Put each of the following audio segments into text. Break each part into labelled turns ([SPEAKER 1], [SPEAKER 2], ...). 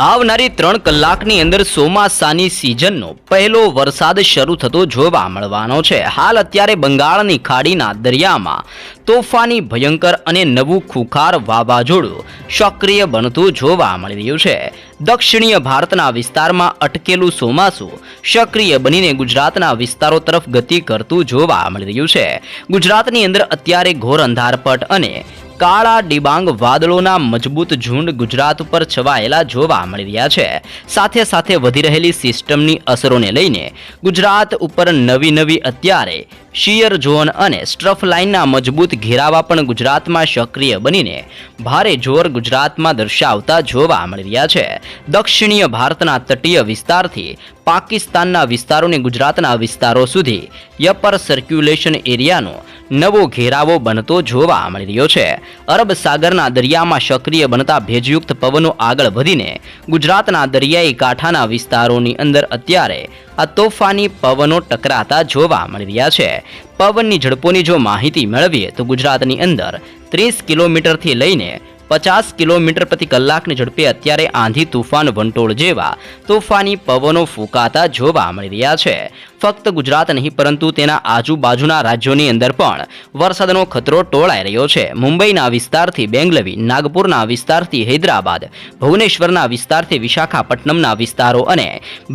[SPEAKER 1] આવનારી ત્રણ કલાકની અંદર ચોમાસાની સિઝનનો પહેલો વરસાદ શરૂ થતો જોવા મળવાનો છે. હાલ અત્યારે બંગાળની ખાડીના દરિયામાં તોફાની ભયંકર અને નવું ખુખાર વાવાઝોડું સક્રિય બનતું જોવા મળી રહ્યું છે. દક્ષિણીય ભારતના વિસ્તારમાં અટકેલું ચોમાસું સક્રિય બનીને ગુજરાતના વિસ્તારો તરફ ગતિ કરતું જોવા મળી રહ્યું છે. ગુજરાતની અંદર અત્યારે ઘોર અંધારપટ અને કાળા ડિબાંગ વાદળોના મજબૂત ઝુંડ ગુજરાત ઉપર છવાયેલા જોવા મળી રહ્યા છે. સાથે સાથે વધી રહેલી સિસ્ટમની અસરોને લઈને ગુજરાત ઉપર નવી નવી અત્યારે શિયર ઝોન અને સ્ટ્રફ લાઇનના મજબૂત ઘેરાવા પણ ગુજરાતમાં સક્રિય બનીને ભારે જોર ગુજરાતમાં દર્શાવતા જોવા મળી રહ્યા છે. દક્ષિણીય ભારતના તટીય વિસ્તારથી પાકિસ્તાનના વિસ્તારોને ગુજરાતના વિસ્તારો સુધી યપર સર્ક્યુલેશન એરિયાનો નવો ઘેરાવો બનતો જોવા મળી રહ્યો છે. અરબ સાગરના દરિયામાં સક્રિય બનતા ભેજયુક્ત પવનો આગળ વધીને ગુજરાતના દરિયાઈ કાંઠાના વિસ્તારોની અંદર અત્યારે આ તોફાની પવનો ટકરાતા જોવા મળી રહ્યા છે. પવનની ઝડપોની જો માહિતી મેળવીએ તો ગુજરાતની અંદર ત્રીસ કિલોમીટરથી લઈને પચાસ કિલોમીટર પ્રતિ કલાકની ઝડપે અત્યારે આંધી તુફાન વંટોળ જેવા તોફાની પવનો ફૂંકાતા જોવા મળી રહ્યા છે. ફક્ત ગુજરાત નહીં, પરંતુ તેના આજુબાજુના રાજ્યોની અંદર પણ વરસાદનો ખતરો ટોળાઈ રહ્યો છે. મુંબઈના વિસ્તારથી બેંગલવી, નાગપુરના વિસ્તારથી હૈદરાબાદ, ભુવનેશ્વરના વિસ્તારથી વિશાખાપટ્ટનમના વિસ્તારો અને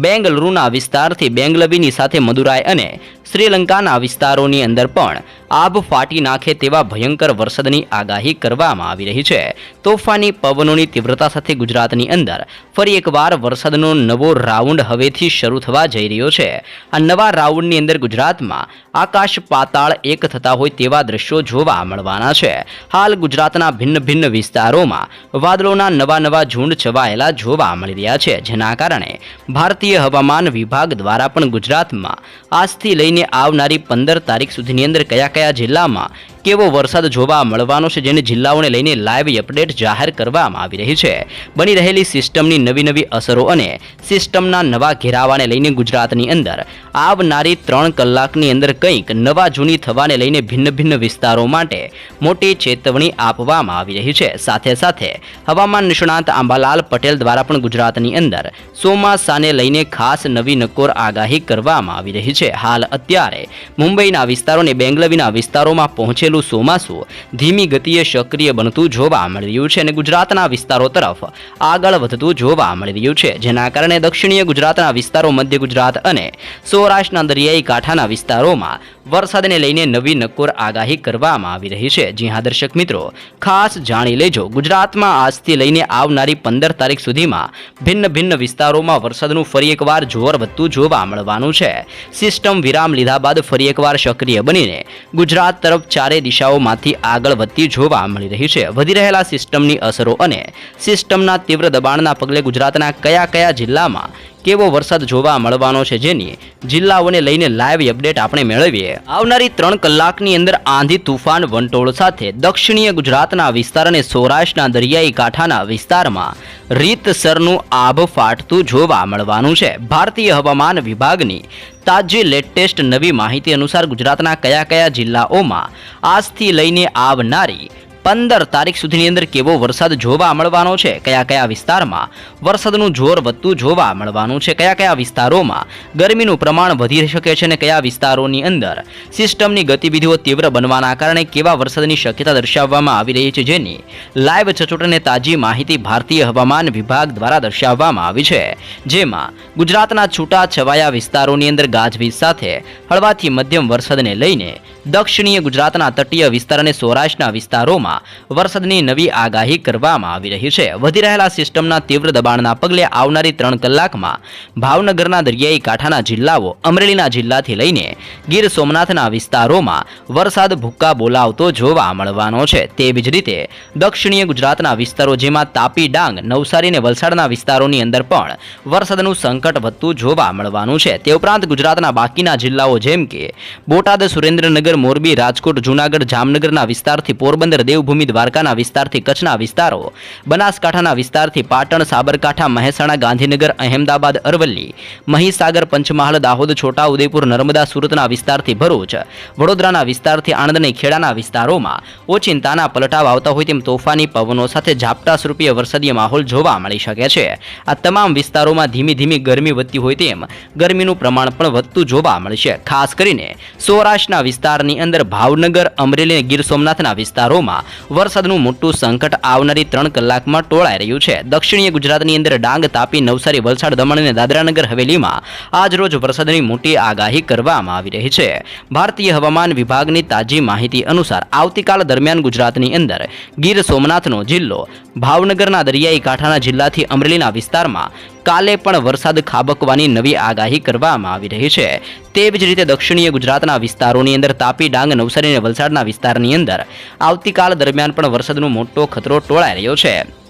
[SPEAKER 1] બેંગલુરુના વિસ્તારથી બેંગલવીની સાથે મદુરાઈ અને શ્રીલંકાના વિસ્તારોની અંદર પણ આભ ફાટી નાખે તેવા ભયંકર વરસાદની આગાહી કરવામાં આવી રહી છે. તોફાની પવનોની તીવ્રતા સાથે ગુજરાતની અંદર ફરી એકવાર વરસાદનો નવો રાઉન્ડ હવેથી શરૂ થવા જઈ રહ્યો છે. આ નવા રાઉન્ડની અંદર ગુજરાતમાં આકાશ પાતાળ એક થતા હોય તેવા દ્રશ્યો જોવા મળવાના છે. હાલ ગુજરાતના ભિન્ન ભિન્ન વિસ્તારોમાં વાદળોના નવા નવા ઝુંડ છવાયેલા જોવા મળી રહ્યા છે, જેના કારણે ભારતીય હવામાન વિભાગ દ્વારા પણ ગુજરાતમાં આજથી લઈને આવનારી પંદર તારીખ સુધીની અંદર કયા કયા જિલ્લામાં કેવો વરસાદ જોવા મળવાનો છે જેને જિલ્લાઓને લઈને લાઈવ અપડેટ જાહેર કરવામાં આવી રહી છે. બની રહેલી સિસ્ટમની નવી નવી અસરો અને સિસ્ટમના નવા ઘેરાવાને લઈને ગુજરાતની અંદર આવનારી ત્રણ કલાકની અંદર કંઈક નવા જૂની થવાને લઈને ભિન્ન ભિન્ન વિસ્તારો માટે મોટી ચેતવણી આપવામાં આવી રહી છે. સાથે સાથે હવામાન નિષ્ણાંત આંબાલાલ પટેલ દ્વારા પણ ગુજરાતની અંદર ચોમાસાને લઈને ખાસ નવી નકોર આગાહી કરવામાં આવી રહી છે. હાલ અત્યારે મુંબઈના વિસ્તારો અને બેંગલવીના વિસ્તારોમાં પહોંચેલું ચોમાસું ધીમી ગતિએ સક્રિય બનતું જોવા મળી રહ્યું છે અને ગુજરાતના વિસ્તારો તરફ આગળ વધતું જોવા મળી રહ્યું છે. જેના કારણે દક્ષિણીય ગુજરાતના વિસ્તારો, મધ્ય ગુજરાત અને સૌરાષ્ટ્રના દરિયાઈ કાંઠાના વિસ્તારોમાં વરસાદને લઈને નવી નક્કોર આગાહી કરવામાં આવી રહી છે. જી દર્શક મિત્રો, ખાસ જાણી લેજો, ગુજરાતમાં આજથી લઈને આવનારી પંદર તારીખ સુધીમાં ભિન્ન ભિન્ન વિસ્તારોમાં વરસાદનું ફરી એકવાર જોર વધતું જોવા મળવાનું છે. સિસ્ટમ વિરામ લીધા બાદ ફરી એકવાર સક્રિય બનીને ગુજરાત તરફ ચારે દિશાઓમાંથી આગળ વધતી જોવા મળી રહી છે. વધી રહેલા સિસ્ટમની અસરો અને સિસ્ટમના તીવ્ર દબાણના પગલે ગુજરાતના કયા કયા જિલ્લામાં કેવો વરસાદ જોવા મળવાનો છે જેની જિલ્લાઓને લઈને લાઈવ અપડેટ આપણે મેળવીએ. આવનારી ત્રણ કલાકની અંદર આંધી તુફાન વંટોળ સાથે દક્ષિણીય ગુજરાતના વિસ્તાર અને સૌરાષ્ટ્રના દરિયાઈ કાંઠાના વિસ્તારમાં રીતસરનું આભ ફાટતું જોવા મળવાનું છે. ભારતીય હવામાન વિભાગની તાજી લેટેસ્ટ નવી માહિતી અનુસાર ગુજરાતના કયા કયા જિલ્લાઓમાં આજથી લઈને આવનારી પંદર તારીખ સુધીની અંદર કેવો વરસાદ જોવા મળવાનો છે? કયા કયા વિસ્તારમાં વરસાદનું જોર વધતું જોવા મળવાનું છે? કયા કયા વિસ્તારોમાં ગરમીનું પ્રમાણ વધી શકે છે અને કયા વિસ્તારોની અંદર સિસ્ટમની ગતિવિધિઓ તીવ્ર બનવાના કારણે કેવા વરસાદની શક્યતા દર્શાવવામાં આવી રહી છે જેની લાઈવ સચોટ અને તાજી માહિતી ભારતીય હવામાન વિભાગ દ્વારા દર્શાવવામાં આવી છે. જેમાં ગુજરાતના છૂટા છવાયા વિસ્તારોની અંદર ગાજવીજ સાથે હળવાથી મધ્યમ વરસાદને લઈને દક્ષિણીય ગુજરાતના તટીય વિસ્તાર અને સૌરાષ્ટ્રના વિસ્તારોમાં વરસાદની નવી આગાહી કરવામાં આવી રહી છે. વધી રહેલા સિસ્ટમના તીવ્ર દબાણના પગલે આવનારી ત્રણ કલાકમાં ભાવનગરના દરિયાઈ કાંઠાના જિલ્લાઓ, અમરેલીના જિલ્લાથી લઈને ગીર સોમનાથના વિસ્તારોમાં વરસાદ ભૂક્કા બોલાવતો જોવા મળવાનો છે. તેવી જ રીતે દક્ષિણીય ગુજરાતના વિસ્તારો જેમાં તાપી ડાંગ, નવસારી અને વલસાડના વિસ્તારોની અંદર પણ વરસાદનું સંકટ વધતું જોવા મળવાનું છે. તે ઉપરાંત ગુજરાતના બાકીના જિલ્લાઓ જેમ કે બોટાદ, સુરેન્દ્રનગર, મોરબી, રાજકોટ, જૂનાગઢ, જામનગરના વિસ્તારથી પોરબંદર દેવભૂમિ દેવભૂમિ દ્વારકાના વિસ્તારથી કચ્છના વિસ્તારો, બનાસકાંઠાના વિસ્તારથી પાટણ, સાબરકાંઠા, મહેસાણા, ગાંધીનગર, અહેમદાબાદ, અરવલ્લી, મહીસાગર, પંચમહાલ, દાહોદ છોટા ઉદેપુર નર્મદા, સુરતના વિસ્તારથી ભરૂચ, વડોદરાના વિસ્તારથી આણંદ અને ખેડાના વિસ્તારોમાં ઓચિંતાના પલટાવ આવતા હોય તેમ તોફાની પવનો સાથે ઝાપટા સ્વરૂપીય વરસાદી માહોલ જોવા મળી શકે છે. આ તમામ વિસ્તારોમાં ધીમી ધીમી ગરમી વધતી હોય તેમ ગરમીનું પ્રમાણ પણ વધતું જોવા મળશે ખાસ કરીને સૌરાષ્ટ્રના વિસ્તારની અંદર ભાવનગર, અમરેલી અને ગીર સોમનાથના વિસ્તારોમાં વરસાદનું મોટું સંકટ આવનારી ત્રણ કલાકમાં ટોળાઈ રહ્યું છે. દક્ષિણીય ગુજરાતની અંદર ડાંગ તાપી નવસારી, વલસાડ, દમણ અને દાદરાનગર હવેલીમાં આજરોજ વરસાદની મોટી આગાહી કરવામાં આવી રહી છે. ભારતીય હવામાન વિભાગની તાજી માહિતી અનુસાર આવતીકાલ દરમિયાન ગુજરાતની અંદર ગીર સોમનાથનો જિલ્લો ભાવનગરના દરિયાઈ કાંઠાના જિલ્લાથી અમરેલીના વિસ્તારમાં કાલે પણ વરસાદ ખાબકવાની નવી આગાહી કરવામાં આવી રહી છે. તેવી જ રીતે દક્ષિણીય ગુજરાતના વિસ્તારોની અંદર તાપી ડાંગ, નવસારી અને વલસાડના વિસ્તારની અંદર આવતીકાલ દરમિયાન પણ વરસાદનો મોટો ખતરો ટોળાઈ રહ્યો છે.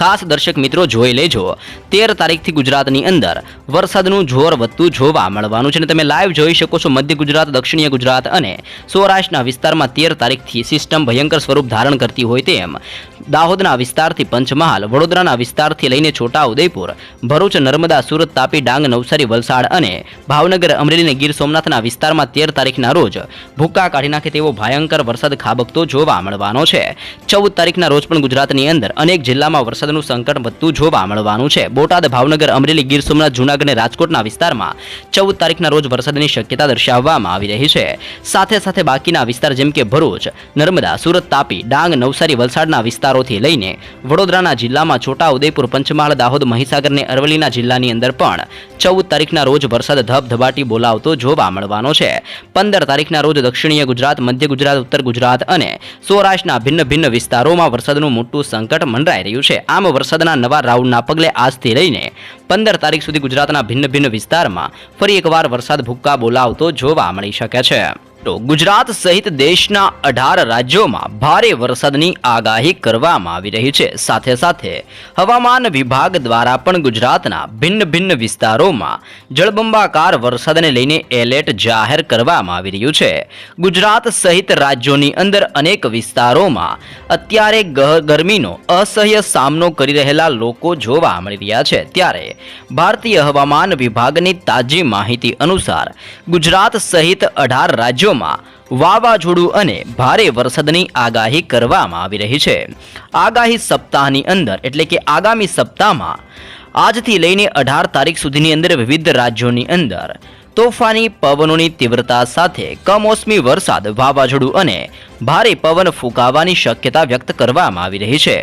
[SPEAKER 1] ખાસ દર્શક મિત્રો જોઈ લેજો. તેર તારીખથી ગુજરાતની અંદર વરસાદનું જોર વધતું જોવા મળવાનું છે અને તમે લાઈવ જોઈ શકો છો મધ્ય ગુજરાત, દક્ષિણીય ગુજરાત અને સૌરાષ્ટ્રના વિસ્તારમાં તેર તારીખથી સિસ્ટમ ભયંકર સ્વરૂપ ધારણ કરતી હોય તેમ દાહોદના વિસ્તારથી પંચમહાલ, વડોદરાના વિસ્તારથી લઈને છોટા ઉદયપુર ભરૂચ, નર્મદા, સુરત, તાપી, ડાંગ, નવસારી, વલસાડ અને ભાવનગર, અમરેલી અને ગીર સોમનાથના વિસ્તારમાં તેર તારીખના રોજ ભૂક્કા કાઢી નાખે તેવો ભયંકર વરસાદ ખાબકતો જોવા મળવાનો છે. ચૌદ તારીખના રોજ પણ ગુજરાતની અંદર અનેક જિલ્લામાં વરસાદનું સંકટ વધતું જોવા મળવાનું છે. બોટાદ, ભાવનગર, અમરેલી, ગીર સોમનાથ, જૂનાગઢ અને રાજકોટના વિસ્તારમાં ચૌદ તારીખના રોજ વરસાદની શક્યતા દર્શાવવામાં આવી રહી છે. સાથે સાથે બાકીના વિસ્તાર જેમ કે ભરૂચ, નર્મદા, સુરત તાપી, ડાંગ, નવસારી, વલસાડના વિસ્તારોથી લઈને વડોદરાના જિલ્લામાં છોટા ઉદયપુર, પંચમહાલ, દાહોદ, મહીસાગર અને અરવલ્લીના જિલ્લાની અંદર પણ ચૌદ તારીખના રોજ વરસાદ ધબધબાટી બોલાવતો જોવા મળવાનો છે. પંદર તારીખના રોજ દક્ષિણીય ગુજરાત, મધ્ય ગુજરાત, ઉત્તર ગુજરાત અને સૌરાષ્ટ્રના ભિન્ન ભિન્ન વિસ્તારોમાં વરસાદનું મોટું સંકટ મંડરાઈ રહ્યું છે. આમ વરસાદના નવા રાઉન્ડના પગલે આજથી લઈને પંદર તારીખ સુધી ગુજરાતના ભિન્ન ભિન્ન વિસ્તારમાં ફરી એકવાર વરસાદ ભૂક્કા બોલાવતો જોવા મળી શકે છે. તો ગુજરાત સહિત દેશના અઢાર રાજ્યોમાં ભારે વરસાદની આગાહી કરવામાં આવી રહી છે. સાથે સાથે હવામાન વિભાગ દ્વારા પણ ગુજરાતના ભિન્ન ભિન્ન વિસ્તારોમાં જળબંબાકાર વરસાદને લઈને એલર્ટ જાહેર કરવામાં આવી રહ્યું છે. ગુજરાત સહિત રાજ્યોની અંદર અનેક વિસ્તારોમાં અત્યારે ગરમીનો અસહ્ય સામનો કરી રહેલા લોકો જોવા મળી રહ્યા છે. ત્યારે ભારતીય હવામાન વિભાગની તાજી માહિતી અનુસાર ગુજરાત સહિત અઢાર રાજ્યોમાં વાવાઝોડું અને ભારે વરસાદની આગાહી કરવામાં આવી રહી છે. આગાહી સપ્તાહની અંદર, એટલે કે આગામી સપ્તાહમાં, આજથી લઈને અઢાર તારીખ સુધીની અંદર વિવિધ રાજ્યોની અંદર, તોફાની પવનોની તીવ્રતા સાથે કમોસમી વરસાદ, વાવાઝોડું અને ભારે પવન ફૂંકાવાની શક્યતા વ્યક્ત કરવામાં આવી રહી છે.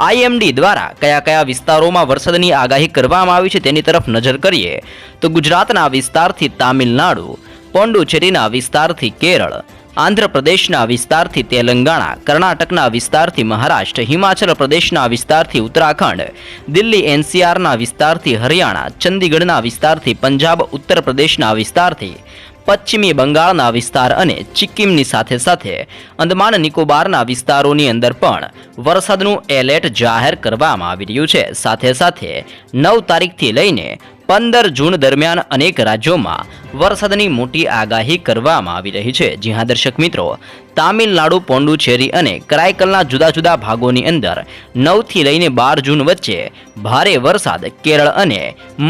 [SPEAKER 1] આઈએમડી દ્વારા કયા કયા વિસ્તારોમાં વરસાદની આગાહી કરવામાં આવી છે તેની તરફ નજર કરીએ, તો ગુજરાતના વિસ્તારથી તામિલનાડુ પોંડુચેરીના વિસ્તારથી કેરળ, આંધ્રપ્રદેશના વિસ્તારથી તેલંગાણા, કર્ણાટકના વિસ્તારથી મહારાષ્ટ્ર, હિમાચલ પ્રદેશના વિસ્તારથી ઉત્તરાખંડ, દિલ્હી એનસીઆરના વિસ્તારથી હરિયાણા, ચંદીગઢના વિસ્તારથી પંજાબ ઉત્તર પ્રદેશના વિસ્તારથી પશ્ચિમી બંગાળના વિસ્તાર અને સિક્કિમની સાથે સાથે અંદમાન નિકોબારના વિસ્તારોની અંદર પણ વરસાદનું એલર્ટ જાહેર કરવામાં આવી રહ્યું છે. સાથે સાથે નવ તારીખથી લઈને પંદર જૂન દરમિયાન અનેક રાજ્યોમાં વરસાદની મોટી આગાહી કરવામાં આવી રહી છે. જી દર્શક મિત્રો, તામિલનાડુ પોંડુચેરી અને કરાઈકલના જુદા જુદા ભાગોની અંદર નવથી લઈને બાર જૂન વચ્ચે ભારે વરસાદ કેરળ અને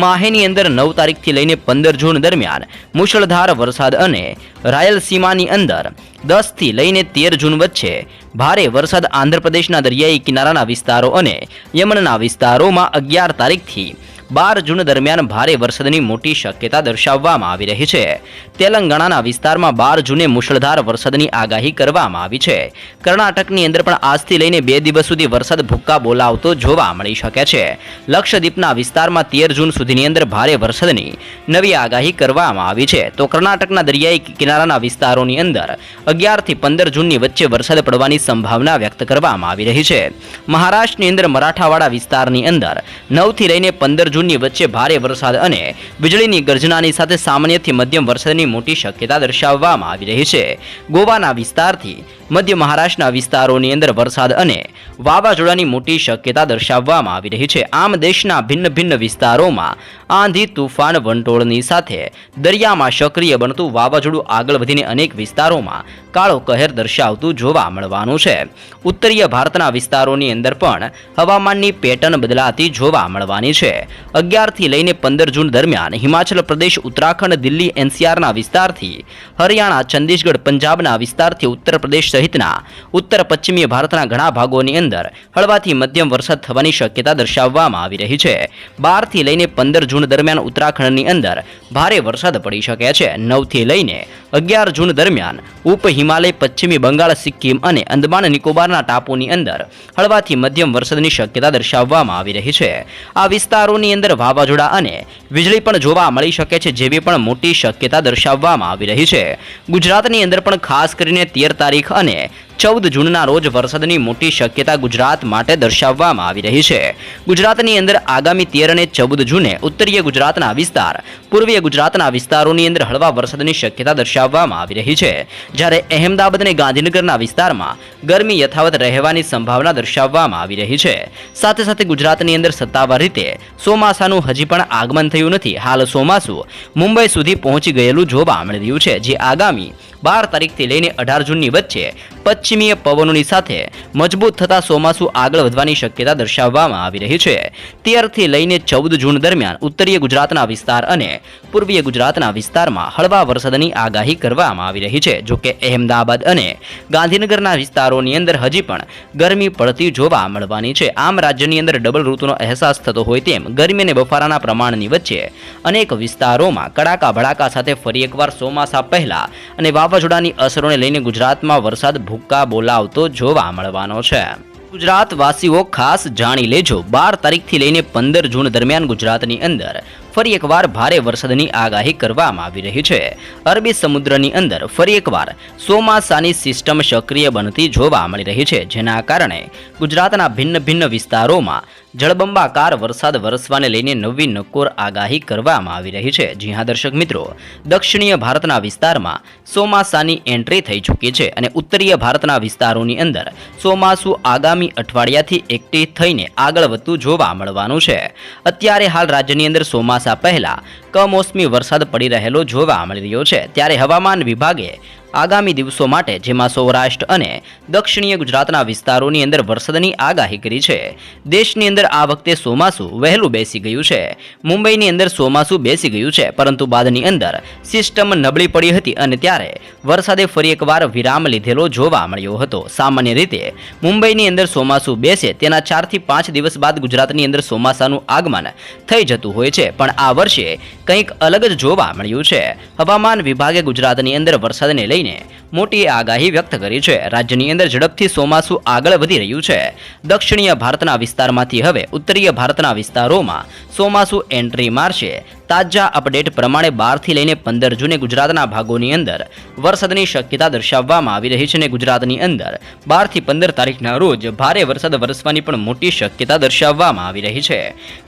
[SPEAKER 1] માહેની અંદર નવ તારીખથી લઈને પંદર જૂન દરમિયાન મુશળધાર વરસાદ અને રાયલસીમાની અંદર દસથી લઈને તેર જૂન વચ્ચે ભારે વરસાદ આંધ્રપ્રદેશના દરિયાઈ કિનારાના વિસ્તારો અને યમનના વિસ્તારોમાં અગિયાર તારીખથી બાર જૂન દરમિયાન ભારે વરસાદની મોટી શક્યતા દર્શાવવામાં આવી રહી છે. તેલંગાણાના વિસ્તારમાં બાર જૂને મુશળધાર વરસાદની આગાહી કરવામાં આવી છે. કર્ણાટકની અંદર પણ આજથી લઈને બે દિવસ સુધી વરસાદ ભૂક્કા બોલાવતો જોવા મળી શકે છે. લક્ષદ્વીપના વિસ્તારમાં તેર જૂન સુધીની અંદર ભારે વરસાદની નવી આગાહી કરવામાં આવી છે. તો કર્ણાટકના દરિયાઈ કિનારાના વિસ્તારોની અંદર અગિયારથી પંદર જૂનની વચ્ચે વરસાદ પડવાની સંભાવના વ્યક્ત કરવામાં આવી રહી છે. મહારાષ્ટ્રની અંદર મરાઠાવાડા વિસ્તારની અંદર નવથી લઈને પંદર જૂનની વચ્ચે ભારે વરસાદ અને વીજળીની ગર્જનાની સાથે સામાન્યથી મધ્યમ વરસાદની મોટી શક્યતા દર્શાવવામાં આવી રહી છે. ગોવાના વિસ્તારથી મધ્ય મહારાષ્ટ્રના વિસ્તારોની અંદર વરસાદ અને વાવાઝોડાની મોટી શક્યતા દર્શાવવામાં આવી રહી છે. આમ દેશના ભિન્ન ભિન્ન વિસ્તારોમાં આંધી, તુફાન, વંટોળની સાથે દરિયામાં સક્રિય બનતું વાવાઝોડું આગળ વધીને અનેક વિસ્તારોમાં કાળો કહેર દર્શાવતું જોવા મળવાનું છે. ઉત્તરીય ભારતના વિસ્તારોની અંદર પણ હવામાનની પેટર્ન બદલાતી જોવા મળવાની છે. અગિયારથી લઈને પંદર જૂન દરમિયાન હિમાચલ પ્રદેશ, ઉત્તરાખંડ, દિલ્હી, એનસીઆરના વિસ્તારથી, હરિયાણા ચંદીસગઢ પંજાબના વિસ્તારથી ઉત્તર પ્રદેશ સહિતના ઉત્તર પશ્ચિમીય ભારતના ઘણા ભાગોની અંદર હળવાથી મધ્યમ વરસાદ થવાની શક્યતા દર્શાવવામાં આવી રહી છે. બારથી લઈને પંદર જૂન દરમિયાન ઉત્તરાખંડની અંદર ભારે વરસાદ પડી શકે છે. નવથી લઈને અગિયાર જૂન દરમિયાન ઉપ હિમાલય, પશ્ચિમી બંગાળ, સિક્કિમ અને અંદમાન નિકોબારના ટાપુની અંદર હળવાથી મધ્યમ વરસાદની શક્યતા દર્શાવવામાં આવી રહી છે. આ વિસ્તારોની અંદર વાવાઝોડા અને વીજળી પણ જોવા મળી શકે છે, જેવી પણ મોટી શક્યતા દર્શાવવામાં આવી રહી છે. ગુજરાતની અંદર પણ ખાસ કરીને તેર તારીખ અને ચૌદ જૂનના રોજ વરસાદની મોટી શક્યતા ગુજરાત માટે દર્શાવવામાં આવી રહી છે. ગુજરાતની અંદર આગામી તેર અને ચૌદ જૂને ઉત્તરીય ગુજરાતના વિસ્તાર, પૂર્વીય ગુજરાતના વિસ્તારોની અંદર હળવા વરસાદની શક્યતા દર્શાવવામાં આવી રહી છે. જ્યારે અહેમદાબાદ અને ગાંધીનગરના વિસ્તારમાં ગરમી યથાવત રહેવાની સંભાવના દર્શાવવામાં આવી રહી છે. સાથે સાથે ગુજરાતની અંદર સત્તાવાર રીતે ચોમાસાનું હજી પણ આગમન થયું નથી. હાલ ચોમાસું મુંબઈ સુધી પહોંચી ગયેલું જોવા મળી રહ્યું છે, જે આગામી બાર તારીખથી લઈને અઢાર જૂનની વચ્ચે પશ્ચિમીય પવનોની સાથે મજબૂત થતા ચોમાસું આગળ વધવાની શક્યતા દર્શાવવામાં આવી રહી છે. તેરથી લઈને ચૌદ જૂન દરમિયાન ઉત્તરીય ગુજરાતના વિસ્તાર અને પૂર્વીય ગુજરાતના વિસ્તારમાં હળવા વરસાદની આગાહી કરવામાં આવી રહી છે. જોકે અહેમદાબાદ અને ગાંધીનગરના વિસ્તારોની અંદર હજી પણ ગરમી પડતી જોવા મળવાની છે. આમ રાજ્યની અંદર ડબલ ઋતુનો અહેસાસ થતો હોય તેમ ગરમી અને બફારાના પ્રમાણની વચ્ચે અનેક વિસ્તારોમાં કડાકા ભડાકા સાથે ફરી એકવાર ચોમાસા પહેલા અને વાવાઝોડાની અસરોને લઈને ગુજરાતમાં વરસાદ ભૂક્કા બોલાવતો જોવા મળવાનો છે. ગુજરાત વાસીઓ ખાસ જાણી લેજો. બાર તારીખથી લઈને પંદર જૂન દરમિયાન ગુજરાતની અંદર ફરી એકવાર ભારે વરસાદની આગાહી કરવામાં આવી રહી છે. અરબી સમુદ્રની અંદર ફરી એકવાર ચોમાસાની સિસ્ટમ સક્રિય બનતી જોવા મળી રહી છે, જેના કારણે ગુજરાતના ભિન્ન ભિન્ન વિસ્તારોમાં જળબંબાકાર વરસાદ વરસવાને લઈને નવી નકોર આગાહી કરવામાં આવી રહી છે. જી હા, દર્શક મિત્રો, દક્ષિણીય ભારતના વિસ્તારમાં ચોમાસાની એન્ટ્રી થઈ ચૂકી છે અને ઉત્તરીય ભારતના વિસ્તારોની અંદર ચોમાસું આગામી અઠવાડિયાથી એક્ટિવ થઈને આગળ વધતું જોવા મળવાનું છે. અત્યારે હાલ રાજ્યની અંદર ચોમાસા પહેલા કમોસમી વરસાદ પડી રહેલો જોવા મળી રહ્યો છે. ત્યારે હવામાન વિભાગે આગામી દિવસો માટે, જેમાં સૌરાષ્ટ્ર અને દક્ષિણીય ગુજરાતના વિસ્તારોની અંદર વરસાદની આગાહી કરી છે. દેશની અંદર આ વખતે ચોમાસું વહેલું બેસી ગયું છે. મુંબઈની અંદર ચોમાસું બેસી ગયું છે, પરંતુ બાદની અંદર સિસ્ટમ નબળી પડી હતી અને ત્યારે વરસાદે ફરી એકવાર વિરામ લીધેલો જોવા મળ્યો હતો. સામાન્ય રીતે મુંબઈની અંદર ચોમાસું બેસે તેના ચારથી પાંચ દિવસ બાદ ગુજરાતની અંદર ચોમાસાનું આગમન થઈ જતું હોય છે, પણ આ વર્ષે કંઈક અલગ જ જોવા મળ્યું છે. હવામાન વિભાગે ગુજરાતની અંદર વરસાદને લઈને Cine મોટી આગાહી વ્યક્ત કરી છે. રાજ્યની અંદર ઝડપથી ચોમાસું આગળ વધી રહ્યું છે. દક્ષિણીય ભારતના વિસ્તારમાંથી હવે ઉત્તરીય ભારતના વિસ્તારોમાં ચોમાસું એન્ટ્રી મારશે. તાજા અપડેટ પ્રમાણે બારથી લઈને પંદર જૂને ગુજરાતના ભાગોની અંદર વરસાદની શક્યતા દર્શાવવામાં આવી રહી છે અને ગુજરાતની અંદર બારથી પંદર તારીખના રોજ ભારે વરસાદ વરસવાની પણ મોટી શક્યતા દર્શાવવામાં આવી રહી છે.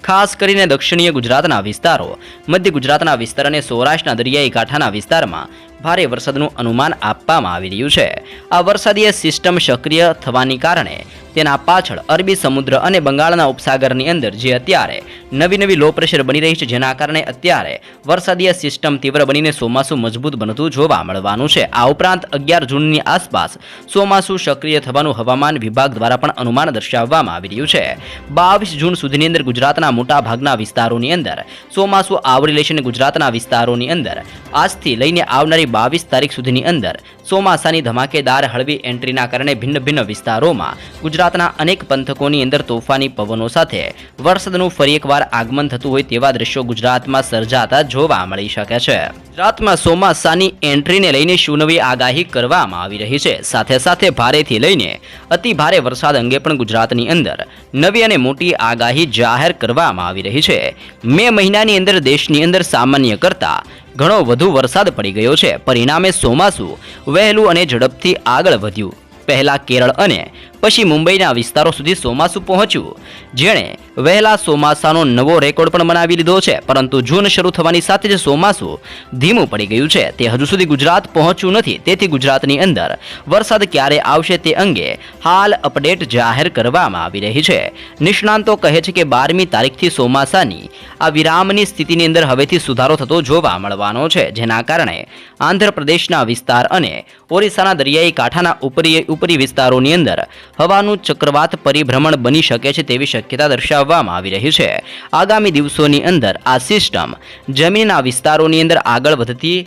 [SPEAKER 1] ખાસ કરીને દક્ષિણીય ગુજરાતના વિસ્તારો, મધ્ય ગુજરાતના વિસ્તાર અને સૌરાષ્ટ્રના દરિયાઈ કાંઠાના વિસ્તારમાં ભારે વરસાદનું અનુમાન આપવામાં આવી રહ્યું છે. આ વરસાદીય સિસ્ટમ સક્રિય થવાની કારણે તેના પાછળ અરબી સમુદ્ર અને બંગાળના ઉપસાગરની અંદર, જે અત્યારે નવી નવી લો પ્રેશર બની રહી છે, જેના કારણે અત્યારે વરસાદીય સિસ્ટમ તીવ્ર બનીને ચોમાસું મજબૂત બનતું જોવા મળવાનું છે. આ ઉપરાંત અગિયાર જૂનની આસપાસ ચોમાસું સક્રિય થવાનું હવામાન વિભાગ દ્વારા પણ અનુમાન દર્શાવવામાં આવી રહ્યું છે. બાવીસ જૂન સુધીની અંદર ગુજરાતના મોટા ભાગના વિસ્તારોની અંદર ચોમાસું આવરી લેશે ગુજરાતના વિસ્તારોની અંદર આજથી લઈને આવનારી બાવીસ તારીખ સુધીની અંદર ચોમાસાની ધમાકેદાર હળવી એન્ટ્રીના કારણે ભિન્ન ભિન્ન વિસ્તારોમાં ગુજરાતના અનેક પંથકોની અંદર તોફાની પવનો સાથે વરસાદનું ફરી એકવાર આગમન થતું હોય તેવા દ્રશ્યો ગુજરાતમાં સર્જાતા જોવા મળી શકે છે. ગુજરાતમાં ચોમાસાની એન્ટ્રીને લઈને શુનવી આગાહી કરવામાં આવી રહી છે. સાથે સાથે ભારેથી લઈને અતિ ભારે વરસાદ અંગે પણ ગુજરાતની અંદર નવી અને મોટી આગાહી જાહેર કરવામાં આવી રહી છે. મે મહિનાની અંદર દેશની અંદર સામાન્ય કરતાં ઘણો વધુ વરસાદ પડી ગયો છે. પરિણામે ચોમાસું વહેલું અને ઝડપથી આગળ વધ્યું. પહેલા કેરળ અને પછી મુંબઈના વિસ્તારો સુધી ચોમાસું પહોંચ્યું. જેણે વહેલા ચોમાસાનો નવો રેકોર્ડ પણ બનાવી લીધો છે, પરંતુ જૂન શરૂ થવાની સાથે જ ચોમાસું ધીમું પડી ગયું છે. તે હજુ સુધી ગુજરાત પહોંચ્યું નથી, તેથી ગુજરાતની અંદર વરસાદ ક્યારે આવશે તે અંગે હાલ અપડેટ જાહેર કરવામાં આવી રહી છે. નિષ્ણાંતો કહે છે કે બારમી તારીખથી ચોમાસાની આ વિરામની સ્થિતિની અંદર હવેથી સુધારો થતો જોવા મળવાનો છે, જેના કારણે આંધ્રપ્રદેશના વિસ્તાર અને ઓરિસ્સાના દરિયાઈ કાંઠાના ઉપરી ઉપરી વિસ્તારોની અંદર હવાનું ચક્રવાત પરિભ્રમણ બની શકે છે તેવી શક્યતા દર્શાવવામાં આવી રહી છે. આગામી દિવસોની અંદર આ સિસ્ટમ જમીનના વિસ્તારોની અંદર આગળ વધતી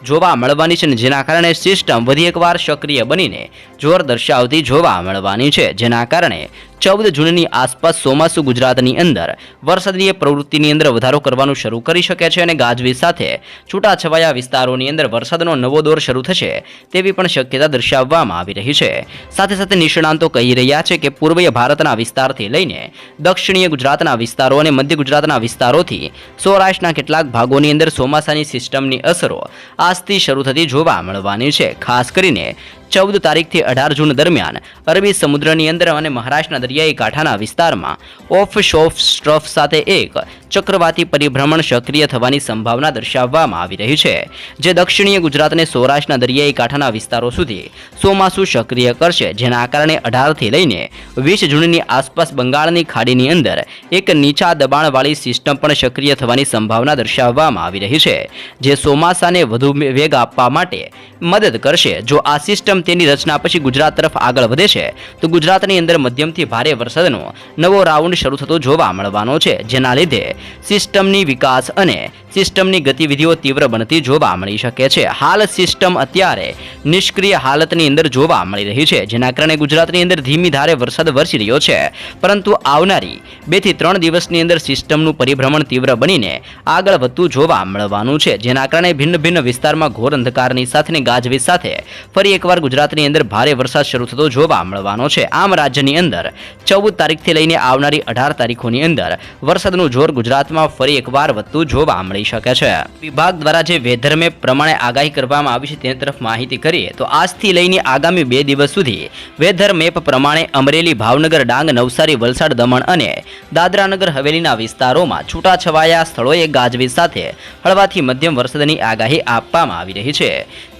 [SPEAKER 1] જોવા મળવાની છે જેના કારણે સિસ્ટમ વધી એકવાર સક્રિય બનીને જોર દર્શાવતી જોવા મળવાની છે. જેના કારણે ચૌદ જૂનની આસપાસ ચોમાસુ ગુજરાતની અંદર વરસાદીય પ્રવૃત્તિની અંદર વધારો કરવાનું શરૂ કરી શકે છે અને ગાજવીજ સાથે છૂટાછવાયા વિસ્તારોની અંદર વરસાદનો નવો દોર શરૂ થશે તેવી પણ શક્યતા દર્શાવવામાં આવી રહી છે. સાથે સાથે નિષ્ણાંતો કહી રહ્યા છે કે પૂર્વીય ભારતના વિસ્તારથી લઈને દક્ષિણીય ગુજરાતના વિસ્તારો અને મધ્ય ગુજરાતના વિસ્તારોથી સૌરાષ્ટ્રના કેટલાક ભાગોની અંદર ચોમાસાની સિસ્ટમની અસરો આજથી શરૂ થતી જોવા મળવાની છે. ખાસ કરીને ચૌદ તારીખથી અઢાર જૂન દરમિયાન અરબી સમુદ્રની અંદર અને મહારાષ્ટ્રના દરિયાઈ કાંઠાના વિસ્તારમાં ઓફ શોફ સ્ટ્રફ સાથે એક ચક્રવાતી પરિભ્રમણ સક્રિય થવાની સંભાવના દર્શાવવામાં આવી રહી છે, જે દક્ષિણીય ગુજરાતને સૌરાષ્ટ્રના દરિયાઈ કાંઠાના વિસ્તારો સુધી ચોમાસું સક્રિય કરશે, જેના કારણે અઢારથી લઈને વીસ જૂનની આસપાસ બંગાળની ખાડીની અંદર એક નીચા દબાણવાળી સિસ્ટમ પણ સક્રિય થવાની સંભાવના દર્શાવવામાં આવી રહી છે, જે ચોમાસાને વધુ વેગ આપવા માટે મદદ કરશે. જો આ સિસ્ટમ તેની રચના પછી ગુજરાત તરફ આગળ વધે છે, તો ગુજરાતની અંદર મધ્યમથી ભારે વરસાદનો નવો રાઉન્ડ શરૂ થતો જોવા મળવાનો છે, જેના લીધે સિસ્ટમની વિકાસ અને સિસ્ટમની ગતિવિધિઓ તીવ્ર બનતી જોવા મળી શકે છે. હાલ સિસ્ટમ અત્યારે નિષ્ક્રિય હાલતની અંદર જોવા મળી રહી છે, જેના કારણે ગુજરાતની અંદર ધીમી ધારે વરસાદ વરસી રહ્યો છે. પરંતુ આવનારી બેથી ત્રણ દિવસની અંદર સિસ્ટમનું પરિભ્રમણ તીવ્ર બનીને આગળ વધતું જોવા મળવાનું છે, જેના કારણે ભિન્ન ભિન્ન વિસ્તારમાં ઘોર અંધકારની સાથે ગાજવીજ સાથે ફરી એકવાર ગુજરાતની અંદર ભારે વરસાદ શરૂ થતો જોવા મળવાનો છે. આમ રાજ્યની અંદર ચૌદ તારીખથી લઈને આવનારી અઢાર તારીખોની અંદર વરસાદનું જોર ગુજરાતમાં ફરી એકવાર વધતું જોવા મળી શકે છે. વિભાગ દ્વારા જે વેધર મેપ પ્રમાણે આગાહી કરવામાં આવી છે તેની તરફ માહિતી કરીએ તો આજથી લઈને આગામી બે દિવસ સુધી વેધર મેપ પ્રમાણે અમરેલી ભાવનગર ડાંગ નવસારી વલસાડ દમણ અને દાદરાનગર હવેલીના વિસ્તારોમાં છૂટાછવાયા સ્થળોએ ગાજવીજ સાથે હળવાથી મધ્યમ વરસાદની આગાહી આપવામાં આવી રહી છે.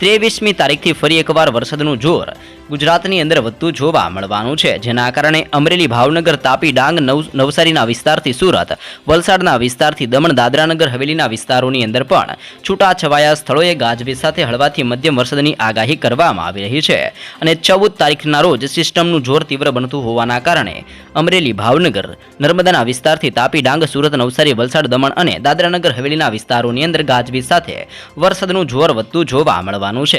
[SPEAKER 1] ત્રેવીસમી તારીખથી ફરી એકવાર વરસાદનું જોર ગુજરાતની અંદર વધતું જોવા મળવાનું છે, જેના કારણે અમરેલી, ભાવનગર, તાપી, ડાંગ, નવ નવસારીના વિસ્તારથી સુરત, વલસાડના વિસ્તારથી દમણ, દાદરાનગર, હવેલીના વિસ્તારોની અંદર પણ છૂટાછવાયા સ્થળોએ ગાજવીજ સાથે હળવાથી મધ્યમ વરસાદની આગાહી કરવામાં આવી રહી છે. અને ચૌદ તારીખના રોજ સિસ્ટમનું જોર તીવ્ર બનતું હોવાના કારણે અમરેલી, ભાવનગર, નર્મદાના વિસ્તારથી તાપી, ડાંગ, સુરત, નવસારી, વલસાડ, દમણ અને દાદરાનગર, હવેલીના વિસ્તારોની અંદર ગાજવીજ સાથે વરસાદનું જોર વધતું જોવા મળવાનું છે